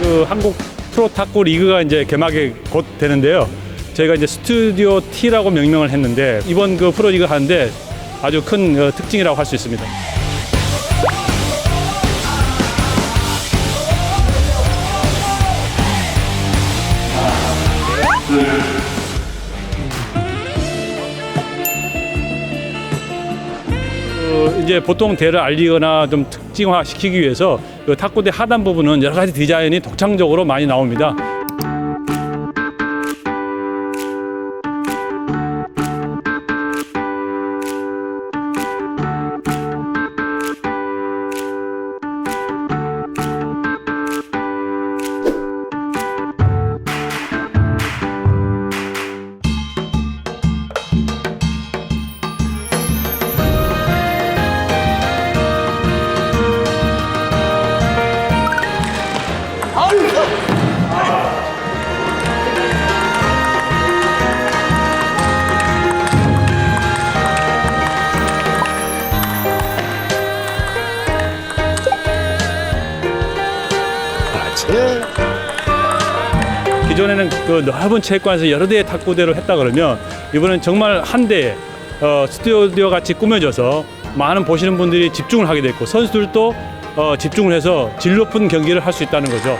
그 한국 프로탁구 리그가 이제 개막이 곧 되는데요. 저희가 이제 스튜디오 T라고 명명을 했는데 이번 그 프로리그 하는데 아주 큰 어, 특징이라고 할 수 있습니다. 둘, 이제 보통 대를 알리거나 좀 특징화 시키기 위해서 그 탁구대 하단 부분은 여러 가지 디자인이 독창적으로 많이 나옵니다. 기존에는 그 넓은 체육관에서 여러 대의 탁구대를 했다 그러면 이번엔 정말 한 대에 어, 스튜디오 같이 꾸며져서 많은 보시는 분들이 집중을 하게 됐고 선수들도 어, 집중을 해서 질 높은 경기를 할 수 있다는 거죠.